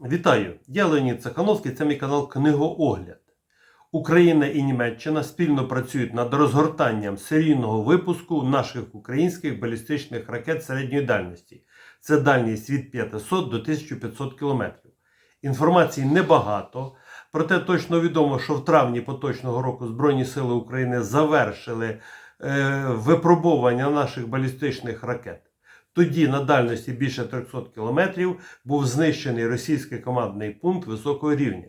Вітаю! Я Леонід Цехановський, це мій канал Книгоогляд. Україна і Німеччина спільно працюють над розгортанням серійного випуску наших українських балістичних ракет середньої дальності. Це дальність від 500 до 1500 км. Інформації небагато, проте точно відомо, що в травні поточного року Збройні Сили України завершили е, випробування наших балістичних ракет. Тоді на дальності більше 300 кілометрів був знищений російський командний пункт високого рівня.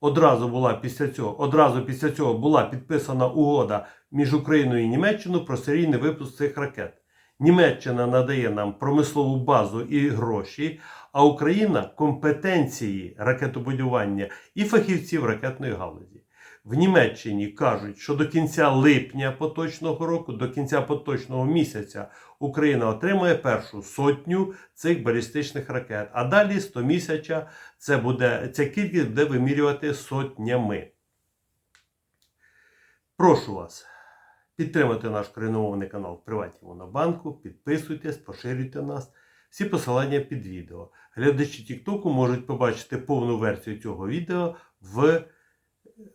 Одразу була після цього, одразу після цього була підписана угода між Україною і Німеччиною про серійний випуск цих ракет. Німеччина надає нам промислову базу і гроші, а Україна компетенції ракетобудування і фахівців ракетної галузі. В Німеччині кажуть, що до кінця липня поточного року, до кінця поточного місяця, Україна отримає першу сотню цих балістичних ракет. А далі 100 місяця це буде, ця кількість буде вимірювати сотнями. Прошу вас підтримати наш україномовний канал в Приваті Монобанку, підписуйтесь, поширюйте нас. Всі посилання під відео. Глядачі Тіктоку можуть побачити повну версію цього відео в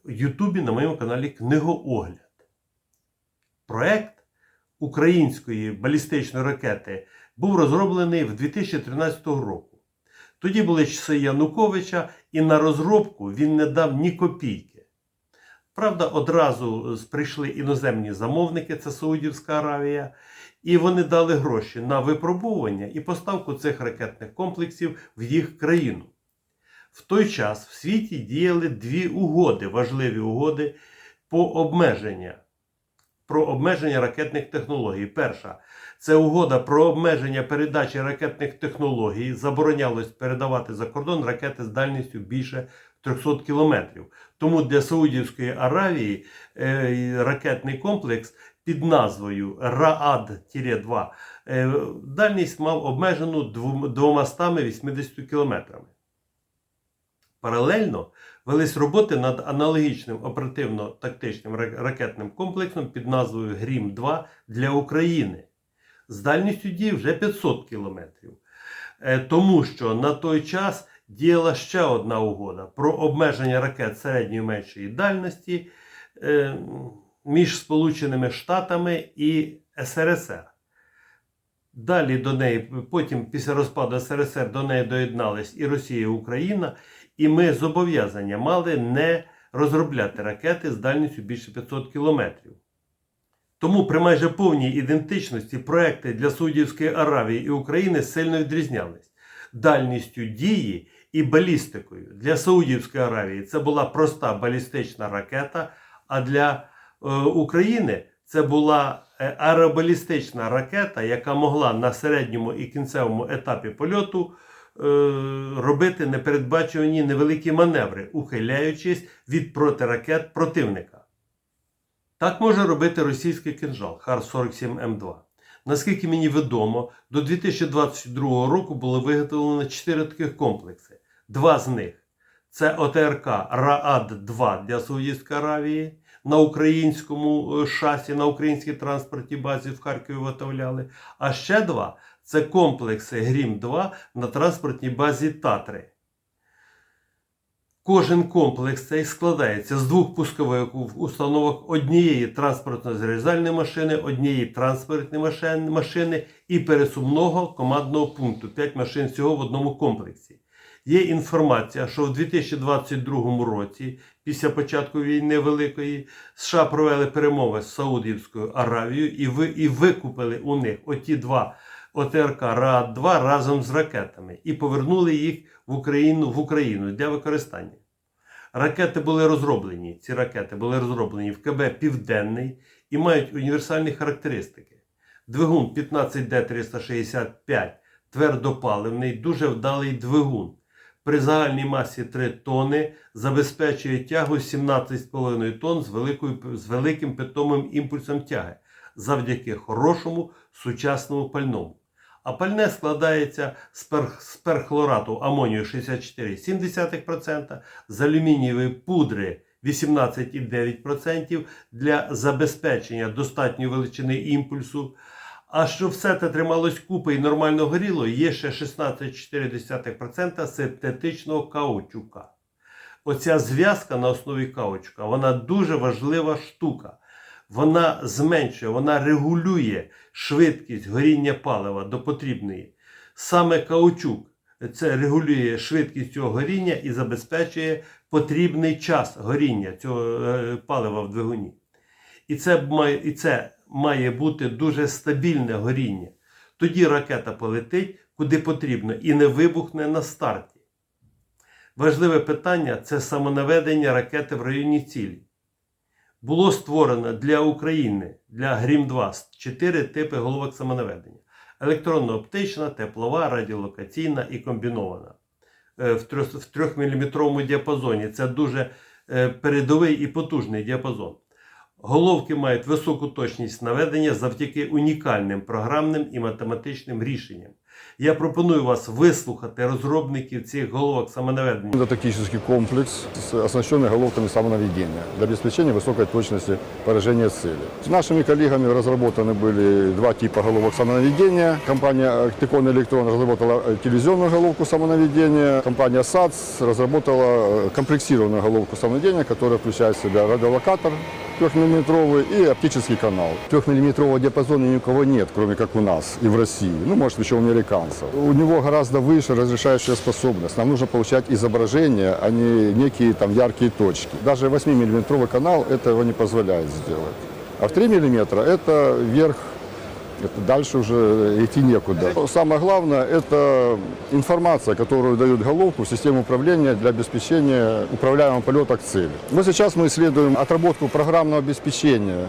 Ютубі на моєму каналі Книгоогляд. Проект української балістичної ракети був розроблений в 2013 року. Тоді були часи Януковича, і на розробку він не дав ні копійки. Правда, одразу прийшли іноземні замовники, це Саудівська Аравія, і вони дали гроші на випробування і поставку цих ракетних комплексів в їх країну. В той час в світі діяли дві угоди, важливі угоди по обмеження, про обмеження ракетних технологій. Перша це угода про обмеження передачі ракетних технологій. Заборонялось передавати за кордон ракети з дальністю більше 300 кілометрів. Тому для Саудівської Аравії е, ракетний комплекс під назвою РААД-2 е, дальність мав обмежену 280 кілометрами. Паралельно велись роботи над аналогічним оперативно-тактичним ракетним комплексом під назвою Грім-2 для України з дальністю дії вже 500 кілометрів. Е, Тому що на той час діяла ще одна угода про обмеження ракет середньої меншої дальності е, між Сполученими Штатами і СРСР. Далі до неї, потім після розпаду СРСР до неї доєднались і Росія, і Україна, і ми зобов'язання мали не розробляти ракети з дальністю більше 500 кілометрів. Тому при майже повній ідентичності проекти для Саудівської Аравії і України сильно відрізнялись дальністю дії і балістикою. Для Саудівської Аравії це була проста балістична ракета, а для е, України це була е, аеробалістична ракета, яка могла на середньому і кінцевому етапі польоту робити непередбачувані невеликі маневри, ухиляючись від протиракет противника. Так може робити російський кинжал Хар-47М2. Наскільки мені відомо, до 2022 року було виготовлено 4 таких комплекси. Два з них це ОТРК РААД-2 для Саудівської Аравії на українському шасі, на українській транспортній базі в Харкові виготовляли. А ще два це комплекси Грім-2 на транспортній базі Татри. Кожен комплекс цей складається з двох пускових установок однієї транспортно-зрізальної машини, однієї транспортної машини і пересувного командного пункту. 5 машин всього в одному комплексі. Є інформація, що в 2022 році, після початку війни Великої, США провели перемови з Саудівською Аравією і ви, і викупили у них оті два ОТРК РААД-2 разом з ракетами і повернули їх в Україну, в Україну для використання. Ракети були розроблені, ці ракети були розроблені в КБ Південний і мають універсальні характеристики. Двигун 15D365 твердопаливний, дуже вдалий двигун. При загальній масі 3 тони забезпечує тягу 17,5 тонн з, великою, з великим питомим імпульсом тяги завдяки хорошому сучасному пальному. А пальне складається з, пер, з перхлорату амонію 64,7%, з алюмінієвої пудри 18,9% для забезпечення достатньої величини імпульсу. А щоб все це трималось купи і нормально горіло, є ще 16,4% синтетичного каучука. Оця зв'язка на основі каучука, вона дуже важлива штука. Вона зменшує, вона регулює швидкість горіння палива до потрібної. Саме каучук це регулює швидкість цього горіння і забезпечує потрібний час горіння цього е, палива в двигуні. І це має, і це має бути дуже стабільне горіння. Тоді ракета полетить куди потрібно і не вибухне на старті. Важливе питання це самонаведення ракети в районі цілі. Було створено для України, для Грім-2 чотири типи головок самонаведення: електронно-оптична, теплова, радіолокаційна і комбінована. Е, В 3-мм діапазоні. Це дуже е, передовий і потужний діапазон. Головки мають високу точність наведення завдяки унікальним програмним і математичним рішенням. Я пропоную вас вислухати розробників цих головок самонаведення. Это тактический комплекс, с- оснащенный головками самонаведения для обеспечения высокой точности поражения цели. С нашими коллегами разработаны были два типа головок самонаведения. Компания Тикон Электрон разработала э, телевизионную головку самонаведения. Компания САЦ разработала э, комплексированную головку самонаведения, которая включает в себя радиолокатор трехмиллиметровый и оптический канал. Трехмиллиметрового диапазона ни у кого нет, кроме как у нас и в России. Ну, может, еще у американцев. У него гораздо выше разрешающая способность. Нам нужно получать изображения, а не некие там яркие точки. Даже 8-миллиметровый канал этого не позволяет сделать. А в 3 миллиметра это верх это дальше уже идти некуда. Самое главное – это информация, которую дают головку в систему управления для обеспечения управляемого полета к цели. Вот сейчас мы исследуем отработку программного обеспечения,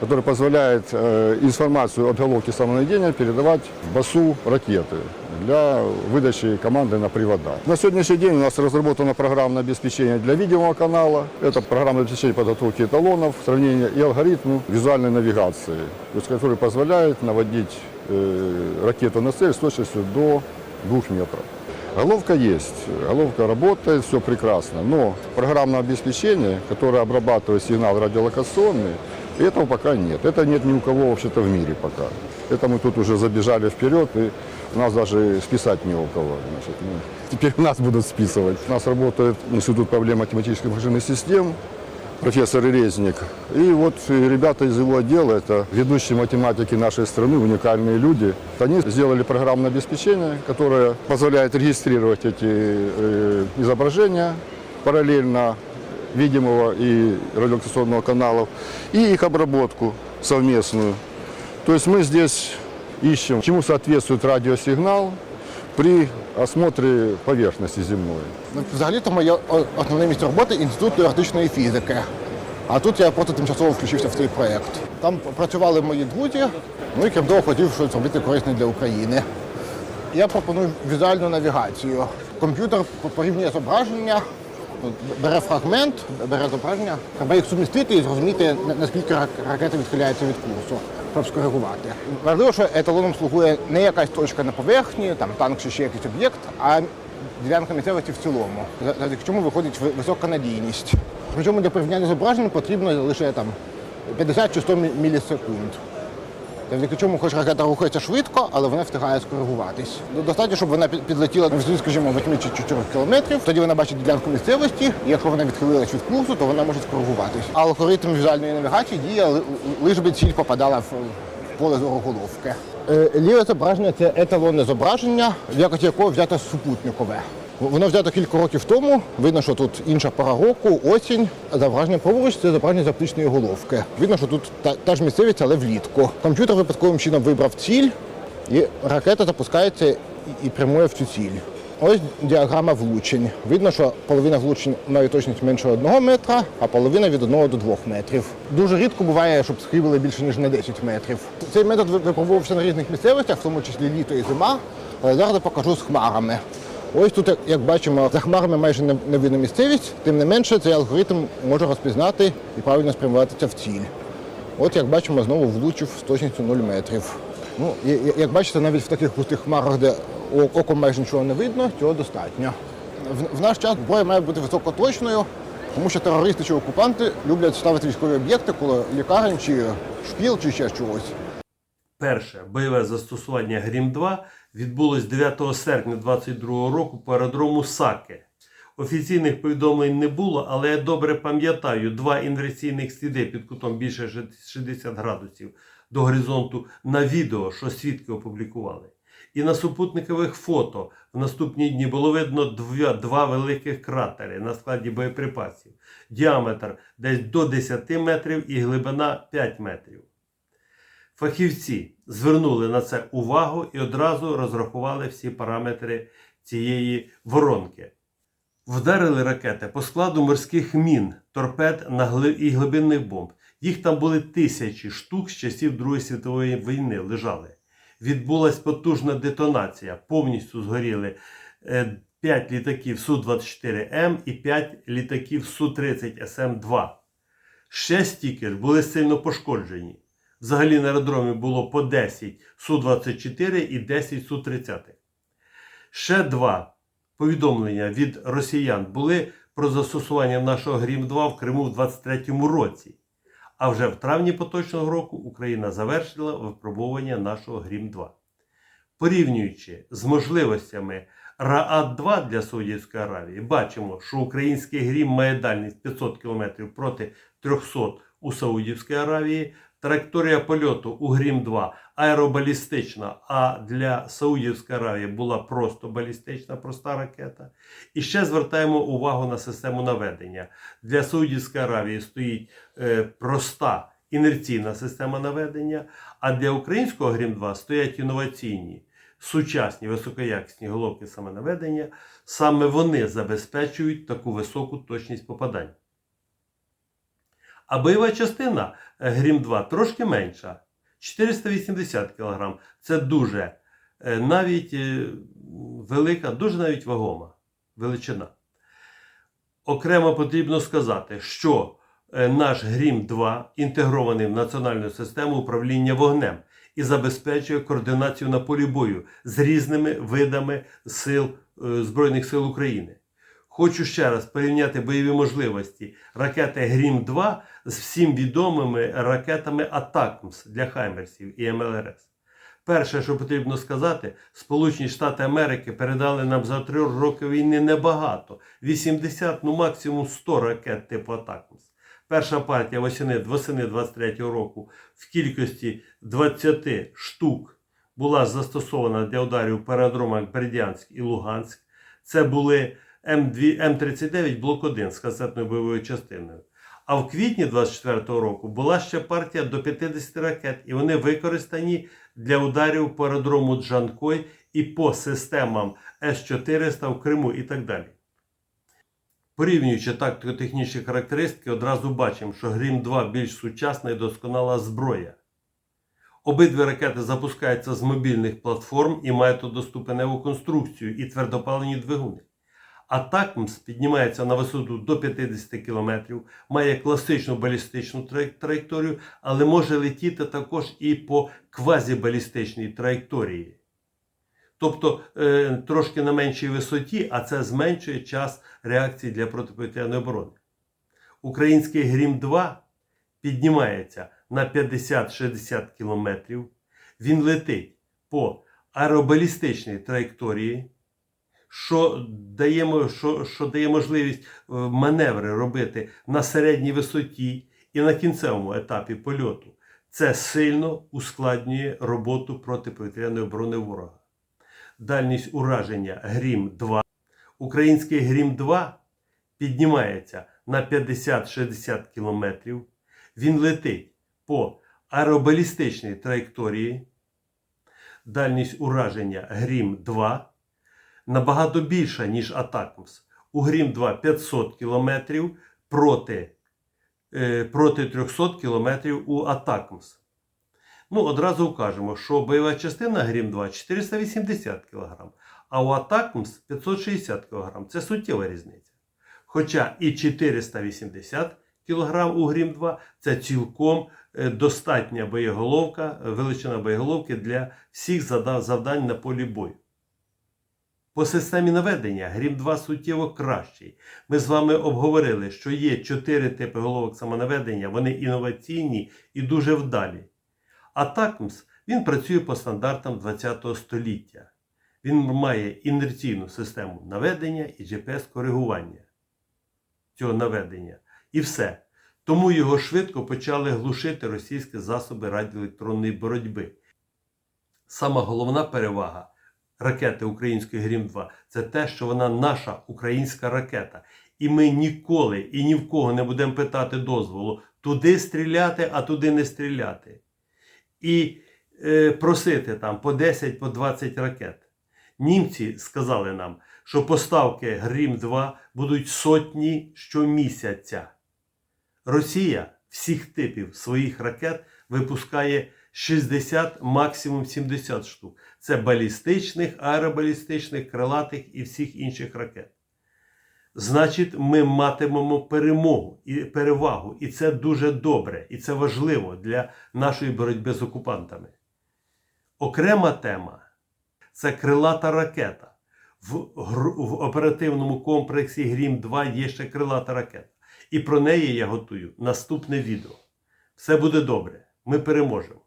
которое позволяет э, информацию от головки самонаведения передавать в БАСу ракеты для выдачи команды на привода. На сегодняшний день у нас разработано программное обеспечение для видимого канала. Это программное обеспечение подготовки эталонов, сравнения и алгоритмы визуальной навигации, то есть, который позволяет наводить э, ракету на цель с точностью до 2 метров. Головка есть, головка работает, все прекрасно, но программное обеспечение, которое обрабатывает сигнал радиолокационный, этого пока нет. Это нет ни у кого вообще-то в мире пока. Это мы тут уже забежали вперед, и у нас даже списать не у кого. Значит, ну, теперь нас будут списывать. У нас работает Институт проблем математических машинных систем, профессор Резник. И вот ребята из его отдела, это ведущие математики нашей страны, уникальные люди. Они сделали программное обеспечение, которое позволяет регистрировать эти э, изображения параллельно видимого и радиолокационного каналов, и их обработку совместную. То есть мы здесь ищем, чему соответствует радиосигнал при осмотре поверхности земной. Ну, Взагалі-то моє основне місце роботи інститут теоретичної фізики. А тут я просто тимчасово включився в цей проєкт. Там працювали мої друзі, ну і крім того, хотів щось зробити корисне для України. Я пропоную візуальну навігацію. Комп'ютер порівнює зображення, бере фрагмент, бере зображення, треба їх сумістити і зрозуміти, наскільки ракета відхиляється від курсу, щоб скоригувати. Важливо, що еталоном слугує не якась точка на поверхні, там танк чи ще якийсь об'єкт, а ділянка місцевості в цілому, завдяки чому виходить висока надійність. Причому для порівняння зображень потрібно лише там 50 чи 100 мілісекунд. Завдяки чому хоч ракета рухається швидко, але вона встигає скоригуватись. Ну, Достатньо, щоб вона підлетіла висоті, скажімо, 8 чи 4 кілометрів. Тоді вона бачить ділянку місцевості, і якщо вона відхилилась від курсу, то вона може скоригуватись. Алгоритм візуальної навігації діє ли- лиш би ціль попадала в в поле зору головки. Е, Ліве зображення це еталонне зображення, в якості якого взято супутникове. Воно взято кілька років тому. Видно, що тут інша пора року, осінь. Зображення праворуч це зображення з оптичної головки. Видно, що тут та, та ж місцевість, але влітку. Комп'ютер випадковим чином вибрав ціль, і ракета запускається і, і прямує в цю ціль. Ось діаграма влучень. Видно, що половина влучень має точність менше 1 метра, а половина від 1 до 2 метрів. Дуже рідко буває, щоб схибили більше ніж на 10 метрів. Цей метод випробувався на різних місцевостях, в тому числі літо і зима. Але зараз покажу з хмарами. Ось тут, як- бачимо, за хмарами майже не видно місцевість, тим не менше цей алгоритм може розпізнати і правильно спрямуватися в ціль. От як бачимо, знову влучив з точністю 0 метрів. Ну, як бачите, навіть в таких густих хмарах, де оком майже нічого не видно, цього достатньо. В, в наш час зброя має бути високоточною, тому що терористи чи окупанти люблять ставити військові об'єкти коло лікарень чи шкіл чи ще чогось. Перше бойове застосування Грім-2 відбулось 9 серпня 2022 року по аеродрому Саке. Офіційних повідомлень не було, але я добре пам'ятаю два інверсійних сліди під кутом більше 60 градусів до горизонту на відео, що свідки опублікували. І на супутникових фото в наступні дні було видно два, два великих кратери на складі боєприпасів. Діаметр десь до 10 метрів і глибина 5 метрів. Фахівці звернули на це увагу і одразу розрахували всі параметри цієї воронки. Вдарили ракети по складу морських мін, торпед і глибинних бомб. Їх там були тисячі штук з часів Другої світової війни лежали. Відбулась потужна детонація. Повністю згоріли 5 літаків Су-24М і 5 літаків Су-30 СМ-2. Ще стільки ж були сильно пошкоджені. Взагалі на аеродромі було по 10 Су-24 і 10 Су-30. Ще два повідомлення від росіян були про застосування нашого Грім-2 в Криму в 23-му році. А вже в травні поточного року Україна завершила випробування нашого Грім-2. Порівнюючи з можливостями Раат-2 для Саудівської Аравії, бачимо, що український Грім має дальність 500 км проти 300 у Саудівській Аравії. Траєкторія польоту у Грім-2 аеробалістична, а для Саудівської Аравії була просто балістична, проста ракета. І ще звертаємо увагу на систему наведення. Для Саудівської Аравії стоїть е, проста інерційна система наведення, а для українського Грім-2 стоять інноваційні, сучасні, високоякісні головки самонаведення. Саме вони забезпечують таку високу точність попадань. А бойова частина е, Грім-2 трошки менша 480 кг. Це дуже е, навіть е, велика, дуже навіть вагома величина. Окремо потрібно сказати, що наш Грім-2 інтегрований в національну систему управління вогнем і забезпечує координацію на полі бою з різними видами сил Збройних сил України. Хочу ще раз порівняти бойові можливості ракети Грім-2 з всім відомими ракетами Атакмс для Хаймерсів і МЛРС. Перше, що потрібно сказати, Сполучені Штати Америки передали нам за три роки війни небагато 80, ну максимум 100 ракет типу Атакмс. Перша партія восени, восени 23-го року в кількості 20 штук була застосована для ударів по аеродромах Бердянськ і Луганськ. Це були М2, М39 блок 1 з касетною бойовою частиною. А в квітні 24-го року була ще партія до 50 ракет, і вони використані для ударів по аеродрому Джанкой і по системам С-400 в Криму і так далі. Порівнюючи тактико-технічні характеристики, одразу бачимо, що Грім-2 більш сучасна і досконала зброя. Обидві ракети запускаються з мобільних платформ і мають доступеневу конструкцію і твердопалені двигуни. Атакмс піднімається на висоту до 50 км, має класичну балістичну траєкторію, але може летіти також і по квазібалістичній траєкторії. Тобто е, трошки на меншій висоті, а це зменшує час реакції для протиповітряної оборони. Український Грім-2 піднімається на 50-60 км. Він летить по аеробалістичній траєкторії що дає, що, що дає можливість е, маневри робити на середній висоті і на кінцевому етапі польоту. Це сильно ускладнює роботу протиповітряної оборони ворога. Дальність ураження Грім-2. Український Грім-2 піднімається на 50-60 км. Він летить по аеробалістичній траєкторії. Дальність ураження Грім-2 набагато більша, ніж Атакмс. У Грім 2 500 км проти, е, проти 300 км у Атакмс. Ну, одразу вкажемо, що бойова частина Грім 2 480 кг, а у Атакмс 560 кг. Це суттєва різниця. Хоча і 480 кг у Грім 2 це цілком е, достатня боєголовка, е, величина боєголовки для всіх завдань на полі бою. По системі наведення Грім 2 суттєво кращий. Ми з вами обговорили, що є чотири типи головок самонаведення, вони інноваційні і дуже вдалі. Атакмс Він працює по стандартам ХХ століття. Він має інерційну систему наведення і GPS-коригування цього наведення. І все. Тому його швидко почали глушити російські засоби радіоелектронної боротьби. Сама головна перевага ракети української Грім-2 це те, що вона наша українська ракета. І ми ніколи і ні в кого не будемо питати дозволу туди стріляти, а туди не стріляти. І е, просити там по 10, по 20 ракет. Німці сказали нам, що поставки Грім-2 будуть сотні щомісяця. Росія всіх типів своїх ракет випускає 60, максимум 70 штук. Це балістичних, аеробалістичних, крилатих і всіх інших ракет. Значить, ми матимемо перемогу і перевагу. І це дуже добре, і це важливо для нашої боротьби з окупантами. Окрема тема це крилата ракета. В, в оперативному комплексі Грім 2 є ще крилата ракета. І про неї я готую наступне відео. Все буде добре. Ми переможемо.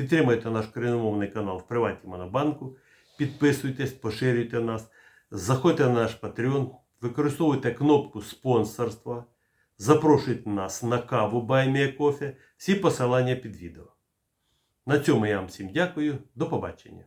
Підтримуйте наш корінномовний канал в Приваті Монобанку. Підписуйтесь, поширюйте нас, заходьте на наш Patreon, використовуйте кнопку спонсорства, запрошуйте нас на каву Кофе. Всі посилання під відео. На цьому я вам всім дякую. До побачення.